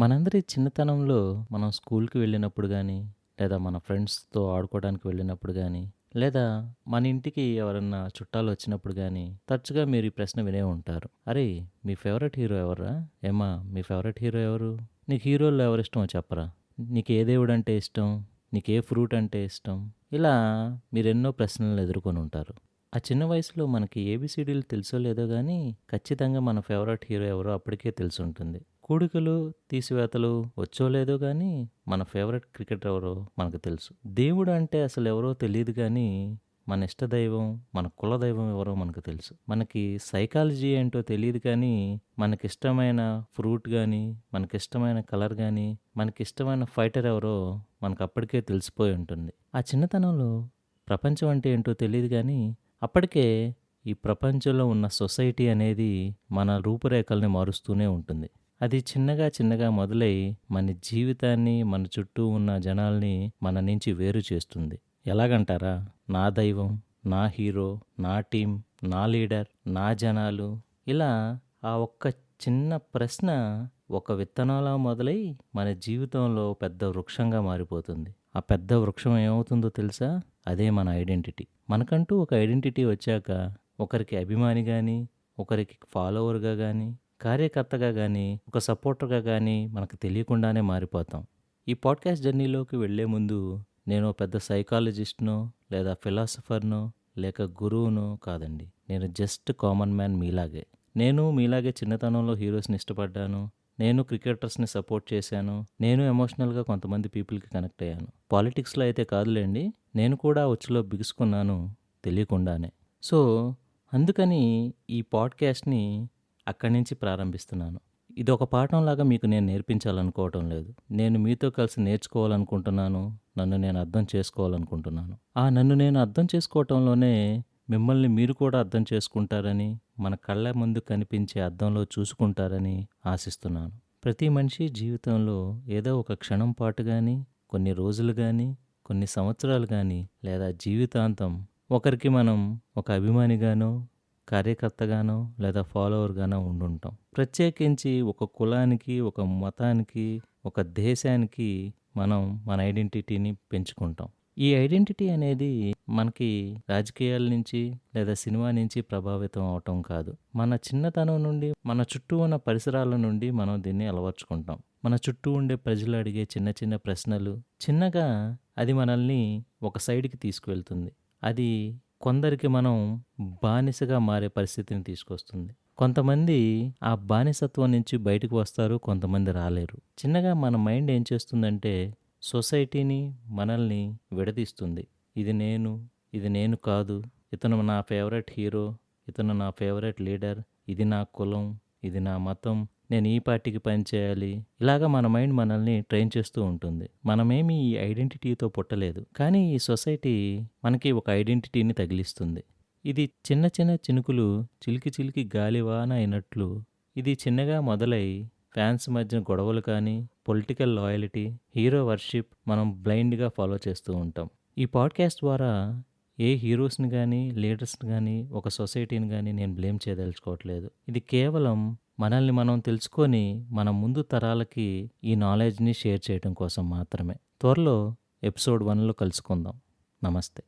మనందరి చిన్నతనంలో మనం స్కూల్‌కి వెళ్ళినప్పుడు కానీ లేదా మన ఫ్రెండ్స్‌తో ఆడుకోవడానికి వెళ్ళినప్పుడు కానీ లేదా మన ఇంటికి ఎవరన్నా చుట్టాలు వచ్చినప్పుడు కానీ తరచుగా మీరు ఈ ప్రశ్న వినే ఉంటారు. అరే మీ ఫేవరెట్ హీరో ఎవరా ఏమా మీ ఫేవరెట్ హీరో ఎవరు? నీకు హీరోల్లో ఎవరిష్టమో చెప్పరా? నీకు ఏ దేవుడు అంటే ఇష్టం? నీకు ఏ ఫ్రూట్ అంటే ఇష్టం?" ఇలా మీరెన్నో ప్రశ్నలను ఎదుర్కొనుంటారు. ఆ చిన్న వయసులో మనకి ఏబీసీడీలు తెలుసో లేదో కానీ ఖచ్చితంగా మన ఫేవరెట్ హీరో ఎవరో అప్పటికే తెలిసుంటుంది. కూడికలు, తీసివేతలు వచ్చో లేదో కానీ మన ఫేవరెట్ క్రికెటర్ ఎవరో మనకు తెలుసు. దేవుడు అంటే అసలు ఎవరో తెలియదు కానీ మన ఇష్ట దైవం మన కుల దైవం ఎవరో మనకు తెలుసు. మనకి సైకాలజీ ఏంటో తెలియదు కానీ, మనకిష్టమైన ఫ్రూట్ కానీ మనకిష్టమైన కలర్ కానీ మనకిష్టమైన ఫైటర్ ఎవరో మనకు అప్పటికే తెలిసిపోయి ఉంటుంది. ఆ చిన్నతనంలో ప్రపంచం అంటే ఏంటో తెలియదు కానీ అప్పటికే ఈ ప్రపంచంలో ఉన్న సొసైటీ అనేది మన రూపురేఖల్ని మారుస్తూనే ఉంటుంది. అది చిన్నగా చిన్నగా మొదలై మన జీవితాన్ని, మన చుట్టూ ఉన్న జనాల్ని మన నుంచి వేరు చేస్తుంది. ఎలాగంటారా? నా దైవం, నా హీరో, నా టీమ్, నా లీడర్, నా జనాలు ఇలా ఆ ఒక్క చిన్న ప్రశ్న ఒక విత్తనంలా మొదలై మన జీవితంలో పెద్ద వృక్షంగా మారిపోతుంది. ఆ పెద్ద వృక్షం ఏమవుతుందో తెలుసా? అదే మన ఐడెంటిటీ. మనకంటూ ఒక ఐడెంటిటీ వచ్చాక ఒకరికి అభిమాని కానీ ఒకరికి ఫాలోవర్‌గా కానీ కార్యకర్తగా కానీ ఒక సపోర్టర్‌గా కానీ మనకు తెలియకుండానే మారిపోతాం. ఈ పాడ్‌కాస్ట్ జర్నీలోకి వెళ్ళే ముందు నేను పెద్ద సైకాలజిస్ట్‌నో, లేదా ఫిలాసఫర్‌నో, లేక గురువునో కాదండి. నేను జస్ట్ కామన్ మ్యాన్ మీలాగే. నేను మీలాగే చిన్నతనంలో హీరోస్‌ని ఇష్టపడ్డాను. నేను క్రికెటర్స్‌ని సపోర్ట్ చేశాను. నేను ఎమోషనల్‌గా కొంతమంది పీపుల్‌కి కనెక్ట్ అయ్యాను. పాలిటిక్స్‌లో అయితే కాదులేండి నేను కూడా వచ్చిలో బిగుసుకున్నాను తెలియకుండానే. సో, అందుకని ఈ పాడ్‌కాస్ట్‌ని అక్కడి నుంచి ప్రారంభిస్తున్నాను. ఇది ఒక పాఠంలాగా మీకు నేను నేర్పించాలనుకోవటం లేదు. నేను మీతో కలిసి నేర్చుకోవాలనుకుంటున్నాను. నన్ను నేను అర్థం చేసుకోవాలనుకుంటున్నాను. ఆ నన్ను నేను అర్థం చేసుకోవటంలోనే మిమ్మల్ని మీరు కూడా అర్థం చేసుకుంటారని, మన కళ్ళ ముందు కనిపించే అర్థంలో చూసుకుంటారని ఆశిస్తున్నాను. ప్రతి మనిషి జీవితంలో ఏదో ఒక క్షణం పాటు కానీ కొన్ని రోజులు కానీ కొన్ని సంవత్సరాలు కానీ లేదా జీవితాంతం ఒకరికి మనం ఒక అభిమానిగానో, కార్యకర్తగానో, లేదా ఫాలోవర్‌గానో ఉండుంటాం. ప్రత్యేకించి ఒక కులానికి, ఒక మతానికి, ఒక దేశానికి మనం మన ఐడెంటిటీని పెంచుకుంటాం. ఈ ఐడెంటిటీ అనేది మనకి రాజకీయాల నుంచి, లేదా సినిమా నుంచి ప్రభావితం అవ్వటం కాదు. మన చిన్నతనం నుండి, మన చుట్టూ ఉన్న పరిసరాల నుండి మనం దీన్ని అలవర్చుకుంటాం. మన చుట్టూ ఉండే ప్రజలు అడిగే చిన్న చిన్న ప్రశ్నలు, చిన్నగా అది మనల్ని ఒక సైడ్‌కి తీసుకువెళ్తుంది. అది కొందరికి మనం బానిసగా మారే పరిస్థితిని తీసుకొస్తుంది. కొంతమంది ఆ బానిసత్వం నుంచి బయటకు వస్తారు. కొంతమంది రాలేరు. చిన్నగా మన మైండ్ ఏం చేస్తుందంటే సొసైటీని, మనల్ని విడదీస్తుంది. ఇది నేను, ఇది నేను కాదు. ఇతను నా ఫేవరెట్ హీరో, ఇతను నా ఫేవరెట్ లీడర్, ఇది నా కులం, ఇది నా మతం, నేను ఈ పార్టీకి పనిచేయాలి. ఇలాగ మన మైండ్ మనల్ని ట్రైన్ చేస్తూ ఉంటుంది. మనమేమి ఈ ఐడెంటిటీతో పుట్టలేదు. కానీ ఈ సొసైటీ మనకి ఒక ఐడెంటిటీని తగిలిస్తుంది. ఇది చిన్న చిన్న చినుకులు చిలికి చిలికి గాలివాన అయినట్లు ఇది చిన్నగా మొదలై ఫ్యాన్స్ మధ్య గొడవలు కానీ, పొలిటికల్ లాయలిటీ హీరో వర్షిప్ మనం బ్లైండ్‌గా ఫాలో చేస్తూ ఉంటాం. ఈ పాడ్‌కాస్ట్ ద్వారా ఏ హీరోస్‌ని కానీ లీడర్స్‌ని కానీ ఒక సొసైటీని కానీ నేను బ్లేమ్ చేయదలుచుకోవట్లేదు. ఇది కేవలం మనల్ని మనం తెలుసుకొని, మన ముందు తరాలకి ఈ నాలెడ్జ్‌ని షేర్ చేయటం కోసం మాత్రమే. త్వరలో ఎపిసోడ్ వన్లో కలుసుకుందాం. నమస్తే.